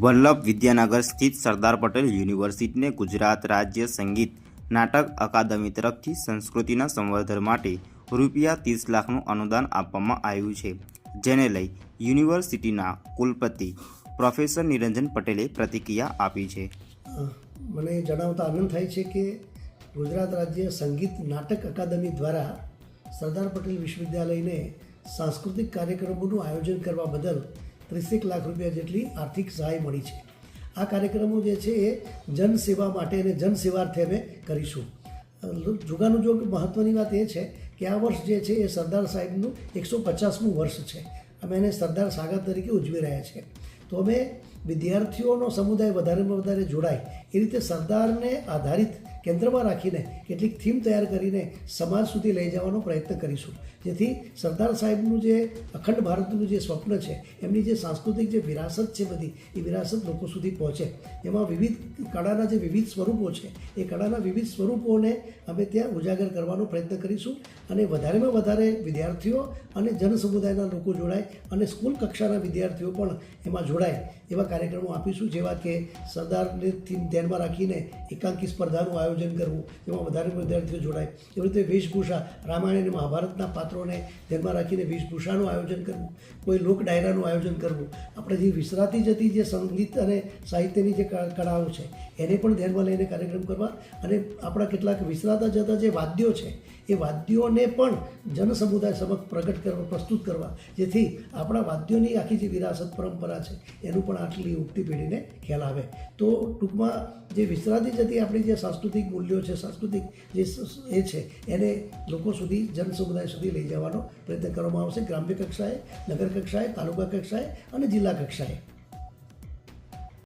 વલ્લભ વિદ્યાનગર સ્થિત સરદાર પટેલ યુનિવર્સિટીને ગુજરાત રાજ્ય સંગીત નાટક અકાદમી તરફથી સંસ્કૃતિના સંવર્ધન માટે રૂપિયા ત્રીસ લાખનું અનુદાન આપવામાં આવ્યું છે, જેને લઈ યુનિવર્સિટીના કુલપતિ પ્રોફેસર નિરંજન પટેલે પ્રતિક્રિયા આપી છે. મને જણાવતા આનંદ થાય છે કે ગુજરાત રાજ્ય સંગીત નાટક અકાદમી દ્વારા સરદાર પટેલ વિશ્વવિદ્યાલયને સાંસ્કૃતિક કાર્યક્રમોનું આયોજન કરવા બદલ ત્રીસેક લાખ રૂપિયા જેટલી આર્થિક સહાય મળી છે. આ કાર્યક્રમો જે છે એ જનસેવા માટે અને જનસેવાર્થે અમે કરીશું. જુગાનું જોગ મહત્ત્વની વાત એ છે કે આ વર્ષ જે છે એ સરદાર સાહેબનું એકસો પચાસમું વર્ષ છે. અમે એને સરદાર સાગર તરીકે ઉજવી રહ્યા છીએ તો અમે વિદ્યાર્થીઓનો સમુદાય વધારેમાં વધારે જોડાય. એ રીતે સરદારને આધારિત કેન્દ્રમાં રાખીને કેટલીક થીમ તૈયાર કરીને સમાજ સુધી લઈ જવાનો પ્રયત્ન કરીશું. જેથી સરદાર સાહેબનું જે અખંડ ભારતનું જે સ્વપ્ન છે, એમની જે સાંસ્કૃતિક જે વિરાસત છે બધી, એ વિરાસત લોકો સુધી પહોંચે. એમાં વિવિધ કળાના જે વિવિધ સ્વરૂપો છે, એ કળાના વિવિધ સ્વરૂપોને અમે ત્યાં ઉજાગર કરવાનો પ્રયત્ન કરીશું અને વધારેમાં વધારે વિદ્યાર્થીઓ અને જનસમુદાયના લોકો જોડાય અને સ્કૂલ કક્ષાના વિદ્યાર્થીઓ પણ એમાં જોડાય એવા કાર્યક્રમો આપીશું. જેવા કે સરદારને થીમ ધ્યાનમાં રાખીને એકાંકી સ્પર્ધાનું આયોજન કરવું જેમાં વધારે વિદ્યાર્થીઓ જોડાય. એવી રીતે વેશભૂષા, રામાયણ અને મહાભારતના પાત્રોને ધ્યાનમાં રાખીને વેશભૂષાનું આયોજન કરવું, કોઈ લોક ડાયરાનું આયોજન કરવું. આપણે જે વિસરાતી જતી જે સંગીત અને સાહિત્યની જે કળાઓ છે, એને પણ ધ્યાનમાં લઈને કાર્યક્રમ કરવા અને આપણા કેટલાક વિસરાતા જતા જે વાદ્યો છે, એ વાદ્યોને પણ જનસમુદાય સમક્ષ પ્રગટ કરવા, પ્રસ્તુત કરવા. જેથી આપણા વાદ્યોની આખી જે વિરાસત પરંપરા છે, એનું પણ આટલી ઉગતી પેઢીને ખ્યાલ આવે. તો ટૂંકમાં જે વિસરાતી જતી આપણી જે સાંસ્કૃતિક મૂલ્યો છે, સાંસ્કૃતિક જે એ છે, એને લોકો સુધી જન સમુદાય સુધી લઈ જવાનો પ્રયત્ન કરવામાં આવશે. ગ્રામ્ય કક્ષાએ, નગર કક્ષાએ, તાલુકા કક્ષાએ અને જિલ્લા કક્ષાએ.